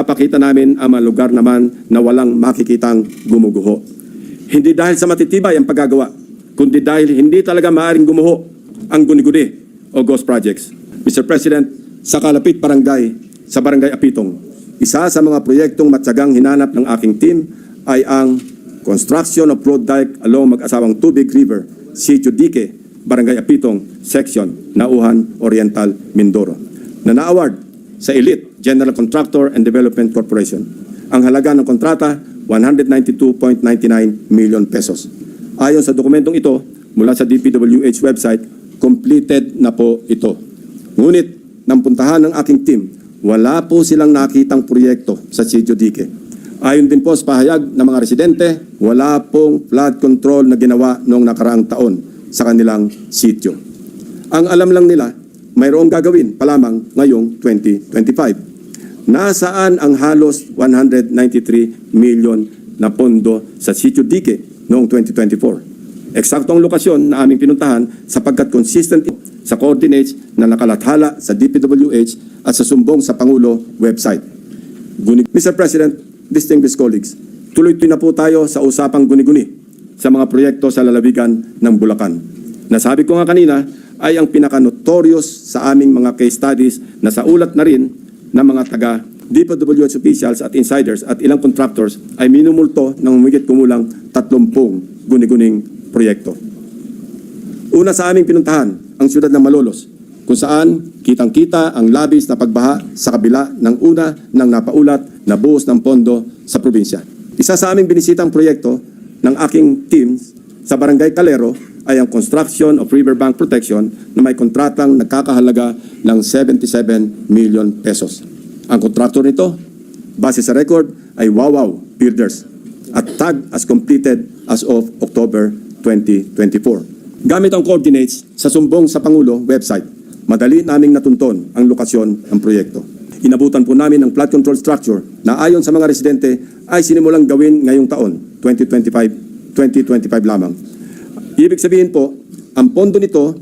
ipapakita namin ang mga lugar naman na walang makikitang gumuguho. Hindi dahil sa matitibay ang paggagawa, kundi dahil hindi talaga maaring gumuho ang guni-guni o ghost projects. Mr. President, sa Kalapit Barangay, sa Barangay Apitong, isa sa mga proyektong matsagang hinanap ng aking team ay ang construction of road dike along mag-asawang Tubig River, Sitio Dique, Barangay Apitong, Section, Nauhan, Oriental, Mindoro, na na-award sa Elite General Contractor and Development Corporation. Ang halaga ng kontrata, 192.99 million pesos. Ayon sa dokumentong ito, mula sa DPWH website, completed na po ito. Ngunit, nang puntahan ng aking team, wala po silang nakitang proyekto sa Sitio Dique. Ayon din po sa pahayag ng mga residente, wala pong flood control na ginawa noong nakaraang taon sa kanilang sitio. Ang alam lang nila, mayroong gagawin pa lamang ngayong 2025. Nasaan ang halos 193 million na pondo sa sitio Dique noong 2024? Eksaktong lokasyon na aming pinuntahan sapagkat consistent sa coordinates na nakalathala sa DPWH at sa sumbong sa Pangulo website. Guni Mr. President, distinguished colleagues, tuloy-tuloy na po tayo sa usapang guni-guni sa mga proyekto sa lalawigan ng Bulacan. Nasabi ko nga kanina ay ang pinaka-notorious sa aming mga case studies na sa ulat na rin ng mga taga DPWH officials at insiders at ilang contractors ay minumulto ng humigit kumulang 30 guni-guning proyekto. Una sa aming pinuntahan, ang siyudad ng Malolos, kung saan kitang-kita ang labis na pagbaha sa kabila ng una ng napaulat na buhos ng pondo sa probinsya. Isa sa aming binisitang proyekto ng aking teams sa Barangay Calero ay ang construction of riverbank protection na may kontratang nagkakahalaga ng 77 million pesos. Ang kontraktor nito, base sa record, ay Wawaw Builders at tag as completed as of October 2024. Gamit ang coordinates sa sumbong sa Pangulo website, madali naming natunton ang lokasyon ng proyekto. Inabutan po namin ang flood control structure na ayon sa mga residente ay sinimulang gawin ngayong taon, 2025, 2025 lamang. Ibig sabihin po, ang pondo nito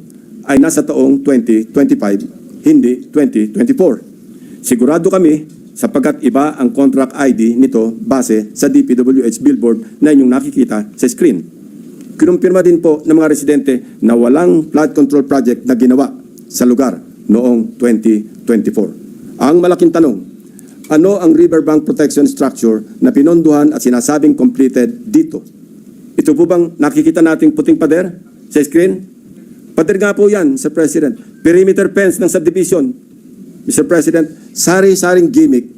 ay nasa taong 2025, hindi 2024. Sigurado kami sapagkat iba ang contract ID nito base sa DPWH billboard na inyong nakikita sa screen. Kinumpirma din po ng mga residente na walang flood control project na ginawa sa lugar noong 2024. Ang malaking tanong, ano ang riverbank protection structure na pinonduhan at sinasabing completed dito? Ito po bang nakikita nating puting pader sa screen? Pader nga po yan, Sir President. Perimeter fence ng subdivision. Mr. President, sari-saring gimmick,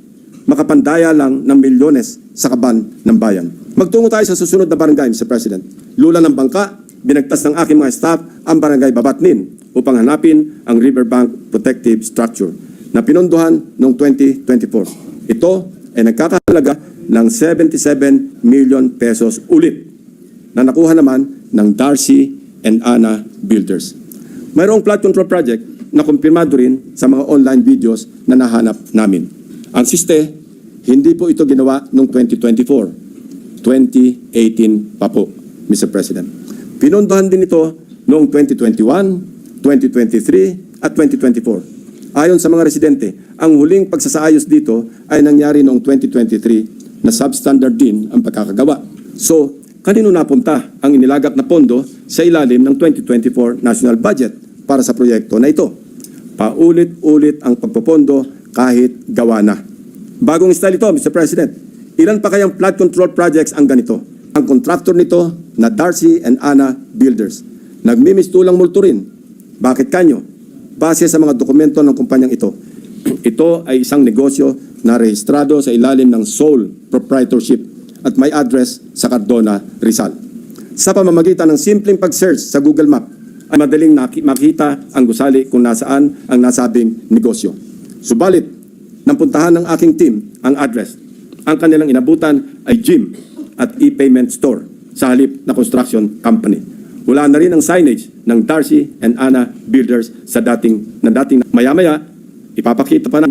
makapandaya lang ng milyones sa kaban ng bayan. Magtungo tayo sa susunod na barangay, Mr. President. Lula ng bangka, binagtas ng aking mga staff ang barangay Babatnin upang hanapin ang riverbank protective structure na pinondohan noong 2024. Ito ay nagkakahalaga ng 77 million pesos ulit na nakuha naman ng Darcy and Anna Builders. Mayroong flood control project na kumpirmado rin sa mga online videos na nahanap namin. Ang siste, hindi po ito ginawa noong 2024. 2018 pa po, Mr. President. Pinondohan din ito noong 2021, 2023 at 2024. Ayon sa mga residente, ang huling pagsasaayos dito ay nangyari noong 2023 na substandard din ang pagkakagawa. So, kanino napunta ang inilagak na pondo sa ilalim ng 2024 national budget para sa proyekto na ito? Paulit-ulit ang pagpopondo kahit gawa na. Bagong style ito, Mr. President. Ilan pa kayang flood control projects ang ganito? Ang contractor nito na Darcy and Anna Builders. Nagmimistulang multo rin. Bakit kanyo? Base sa mga dokumento ng kumpanyang ito. ito ay isang negosyo na rehistrado sa ilalim ng sole proprietorship at may address sa Cardona, Rizal. Sa pamamagitan ng simpleng pag-search sa Google Map, ay madaling makita ang gusali kung nasaan ang nasabing negosyo. Subalit, nang puntahan ng aking team ang address, ang kanilang inabutan ay gym at e-payment store sa halip na construction company. Wala na rin ang signage ng Darcy and Anna Builders sa dating na dating maya-maya ipapakita pa na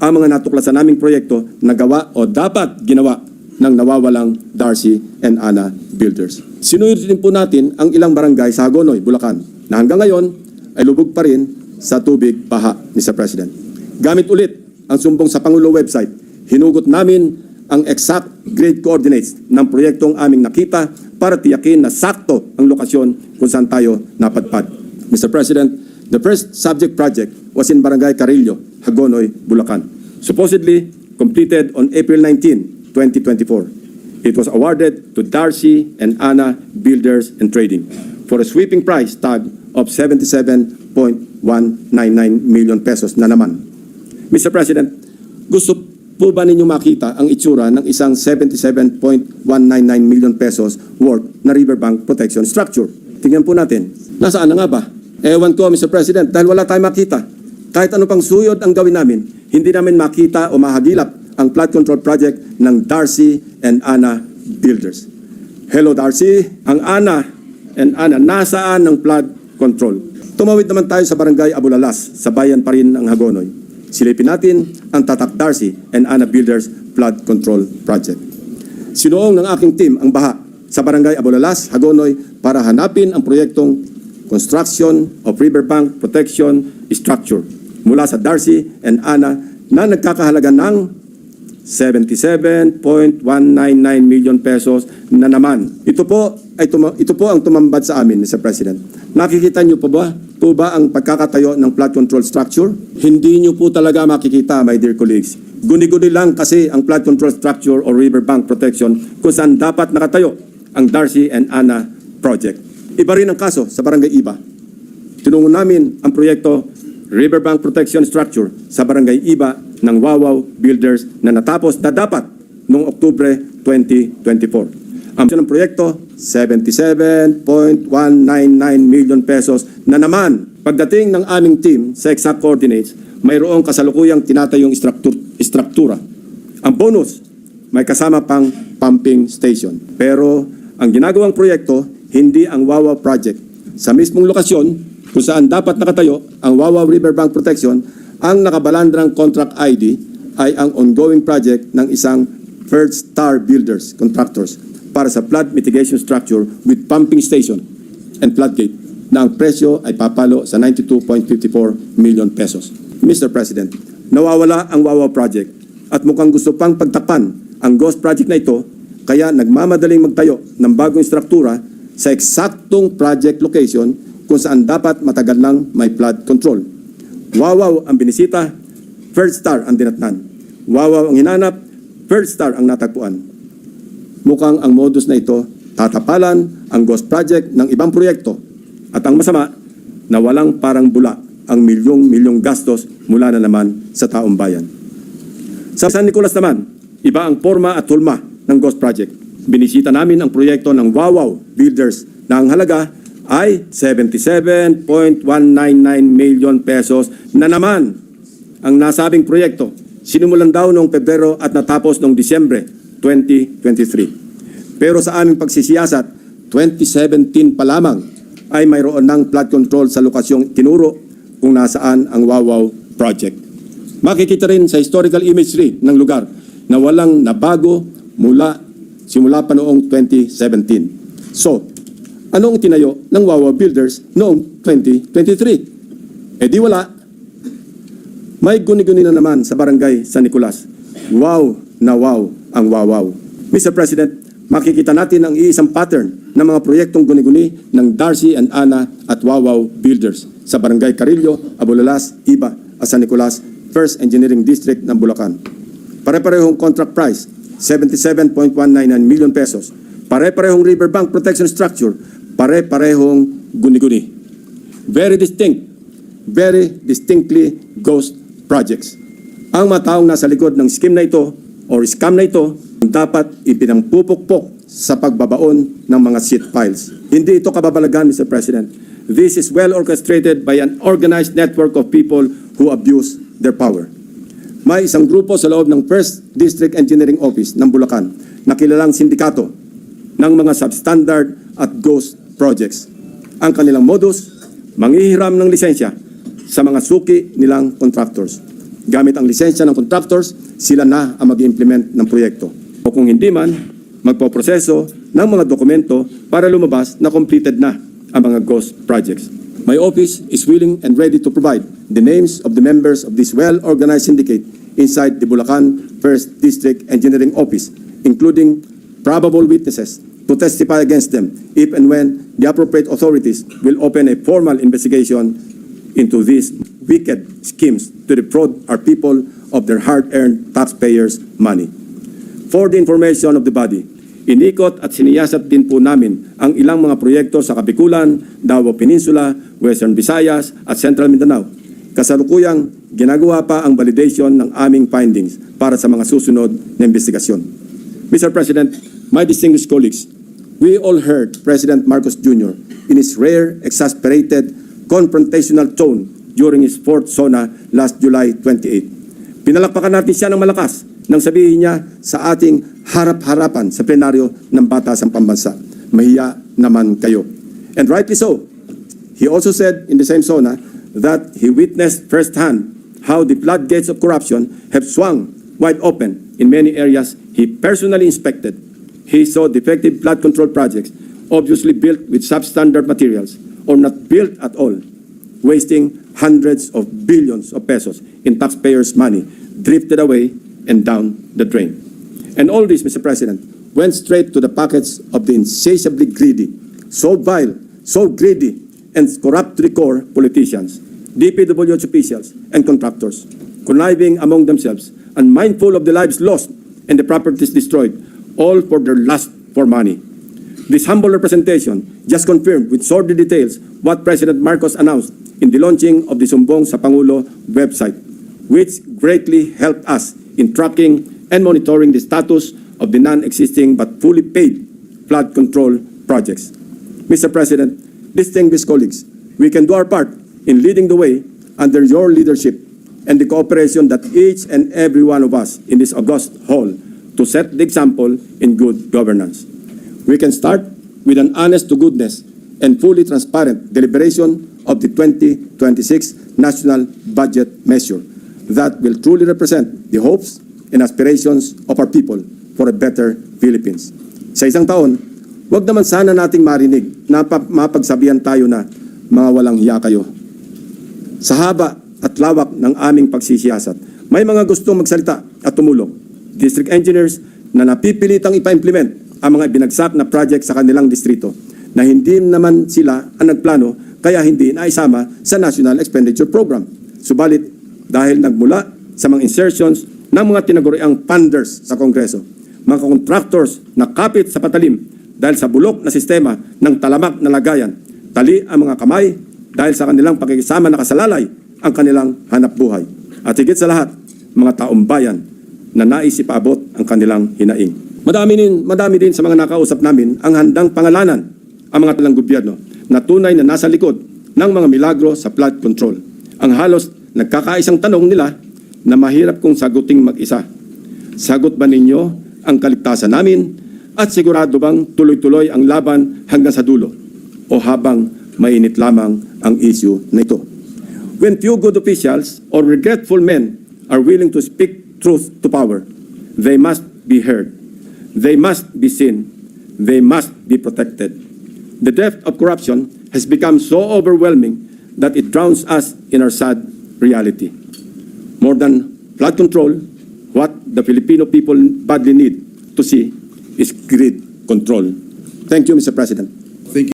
ang mga natuklasan naming proyekto na gawa o dapat ginawa ng nawawalang Darcy and Anna Builders. Sinunod din po natin ang ilang barangay sa Hagonoy, Bulacan na hanggang ngayon ay lubog pa rin sa tubig baha, Mr. President. Gamit ulit ang sumbong sa Pangulo website, Hinugot namin ang exact grade coordinates ng proyektong aming nakita para tiyakin na sakto ang lokasyon kung saan tayo napadpad. Mr. President, the first subject project was in Barangay Carillo, Hagonoy, Bulacan. Supposedly completed on April 19, 2024. It was awarded to Darcy and Anna Builders and Trading for a sweeping price tag of 77.199 million pesos na naman. Mr. President, gusto po ba ninyo makita ang itsura ng isang 77.199 million pesos worth na riverbank protection structure? Tingnan po natin. Nasaan na nga ba? Ewan ko, Mr. President, dahil wala tayong makita. Kahit ano pang suyod ang gawin namin, hindi namin makita o mahagilap ang flood control project ng Darcy and Anna Builders. Hello, Darcy. Ang Ana and Ana, nasaan ang flood control? Tumawid naman tayo sa barangay Abulalas, sa bayan pa rin ng Hagonoy. Silipin natin ang Tatak Darcy and Ana Builders Flood Control Project. Sinuong ng aking team ang baha sa barangay Abulalas, Hagonoy para hanapin ang proyektong Construction of Riverbank Protection Structure mula sa Darcy and Ana na nagkakahalaga ng 77.199 million pesos na naman. Ito po ay ito po ang tumambad sa amin, Mr. President. Nakikita niyo po ba? Po ba ang pagkakatayo ng flood control structure? Hindi niyo po talaga makikita, my dear colleagues. Guni-guni lang kasi ang flood control structure or riverbank protection kung saan dapat nakatayo ang Darcy and Anna project. Iba rin ang kaso sa Barangay Iba. Tinungo namin ang proyekto Riverbank Protection Structure sa Barangay Iba ng Wawaw Builders na natapos na dapat noong Oktubre 2024. Ang ng proyekto, 77.199 million pesos na naman. Pagdating ng aming team sa exact coordinates, mayroong kasalukuyang tinatayong istruktur- istruktura. Ang bonus, may kasama pang pumping station. Pero ang ginagawang proyekto, hindi ang Wawa Project. Sa mismong lokasyon, kung saan dapat nakatayo ang Wawa Riverbank Protection, ang nakabalandrang contract ID ay ang ongoing project ng isang First Star Builders Contractors para sa flood mitigation structure with pumping station and floodgate na ang presyo ay papalo sa 92.54 million pesos. Mr. President, nawawala ang Wawa Project at mukhang gusto pang pagtakpan ang ghost project na ito kaya nagmamadaling magtayo ng bagong struktura sa eksaktong project location kung saan dapat matagal lang may flood control. Wawaw ang binisita, First Star ang dinatnan. Wawaw ang hinanap, First Star ang natagpuan. Mukhang ang modus na ito tatapalan ang ghost project ng ibang proyekto at ang masama na walang parang bula ang milyong-milyong gastos mula na naman sa taong bayan. Sa San Nicolas naman, iba ang forma at hulma ng Ghost Project. Binisita namin ang proyekto ng Wawaw Builders na ang halaga ay 77.199 million pesos na naman ang nasabing proyekto. Sinimulan daw noong Pebrero at natapos noong Disyembre 2023. Pero sa aming pagsisiyasat, 2017 pa lamang ay mayroon ng flood control sa lokasyong tinuro kung nasaan ang Wawaw Project. Makikita rin sa historical imagery ng lugar na walang nabago mula simula pa noong 2017. So, anong tinayo ng Wawa Builders noong 2023? Eh di wala. May guni-guni na naman sa barangay San Nicolas. Wow na wow ang wawaw. Mr. President, makikita natin ang iisang pattern ng mga proyektong guni-guni ng Darcy and Ana at Wawaw Builders sa barangay Carillo, Abulalas, Iba, at San Nicolas, First Engineering District ng Bulacan. Pare-parehong contract price, 77.199 million pesos. Pare-parehong riverbank protection structure, pare-parehong guni-guni. Very distinct, very distinctly ghost projects. Ang mga taong nasa likod ng scheme na ito or scam na ito dapat ipinangpupukpok sa pagbabaon ng mga seat files. Hindi ito kababalagan, Mr. President. This is well orchestrated by an organized network of people who abuse their power. May isang grupo sa loob ng First District Engineering Office ng Bulacan na kilalang sindikato ng mga substandard at ghost projects. Ang kanilang modus, manghihiram ng lisensya sa mga suki nilang contractors. Gamit ang lisensya ng contractors, sila na ang mag-implement ng proyekto. O kung hindi man, magpoproseso ng mga dokumento para lumabas na completed na ang mga ghost projects. My office is willing and ready to provide the names of the members of this well-organized syndicate inside the Bulacan First District Engineering Office, including probable witnesses to testify against them if and when the appropriate authorities will open a formal investigation into these wicked schemes to defraud our people of their hard-earned taxpayers' money. For the information of the body, inikot at siniyasat din po namin ang ilang mga proyekto sa Kabikulan, Davao Peninsula, Western Visayas at Central Mindanao. Kasalukuyang ginagawa pa ang validation ng aming findings para sa mga susunod na investigasyon. Mr. President, my distinguished colleagues, we all heard President Marcos Jr. in his rare, exasperated, confrontational tone during his fourth SONA last July 28. Pinalakpakan natin siya ng malakas nang sabihin niya sa ating harap-harapan sa plenaryo ng Batasang Pambansa. Mahiya naman kayo. And rightly so. He also said in the same SONA that he witnessed firsthand how the floodgates of corruption have swung wide open in many areas he personally inspected. He saw defective flood control projects, obviously built with substandard materials or not built at all, wasting hundreds of billions of pesos in taxpayers' money drifted away and down the drain. And all this, Mr. President, went straight to the pockets of the insatiably greedy, so vile, so greedy, and corrupt core politicians, DPWH officials, and contractors, conniving among themselves, unmindful of the lives lost and the properties destroyed, all for their lust for money. This humble representation just confirmed with sordid details what President Marcos announced in the launching of the Sumbong sa Pangulo website, which greatly helped us in tracking and monitoring the status of the non-existing but fully paid flood control projects. Mr. President, distinguished colleagues, we can do our part in leading the way under your leadership and the cooperation that each and every one of us in this august hall to set the example in good governance. We can start with an honest to goodness and fully transparent deliberation of the 2026 National Budget Measure that will truly represent the hopes and aspirations of our people for a better Philippines. Sa isang taon, wag naman sana nating marinig na pa- mapagsabihan tayo na mga walang hiya kayo. Sa haba at lawak ng aming pagsisiyasat, may mga gustong magsalita at tumulong. District engineers na napipilitang ipa-implement ang mga binagsak na project sa kanilang distrito na hindi naman sila ang nagplano kaya hindi naisama sa National Expenditure Program. Subalit, dahil nagmula sa mga insertions ng mga tinaguriang funders sa Kongreso, mga contractors na kapit sa patalim dahil sa bulok na sistema ng talamak na lagayan, tali ang mga kamay dahil sa kanilang pakikisama na kasalalay ang kanilang hanap buhay. At higit sa lahat, mga taong bayan na nais ipaabot ang kanilang hinaing. Madami din, madami din sa mga nakausap namin ang handang pangalanan ang mga talang gobyerno na tunay na nasa likod ng mga milagro sa flood control. Ang halos nagkakaisang tanong nila na mahirap kong saguting mag-isa. Sagot ba ninyo ang kaligtasan namin at sigurado bang tuloy-tuloy ang laban hanggang sa dulo o habang mainit lamang ang issue na ito? When few good officials or regretful men are willing to speak truth to power, they must be heard. They must be seen. They must be protected. The depth of corruption has become so overwhelming that it drowns us in our sad reality. More than flood control, what the Filipino people badly need to see is greed control. Thank you, Mr. President.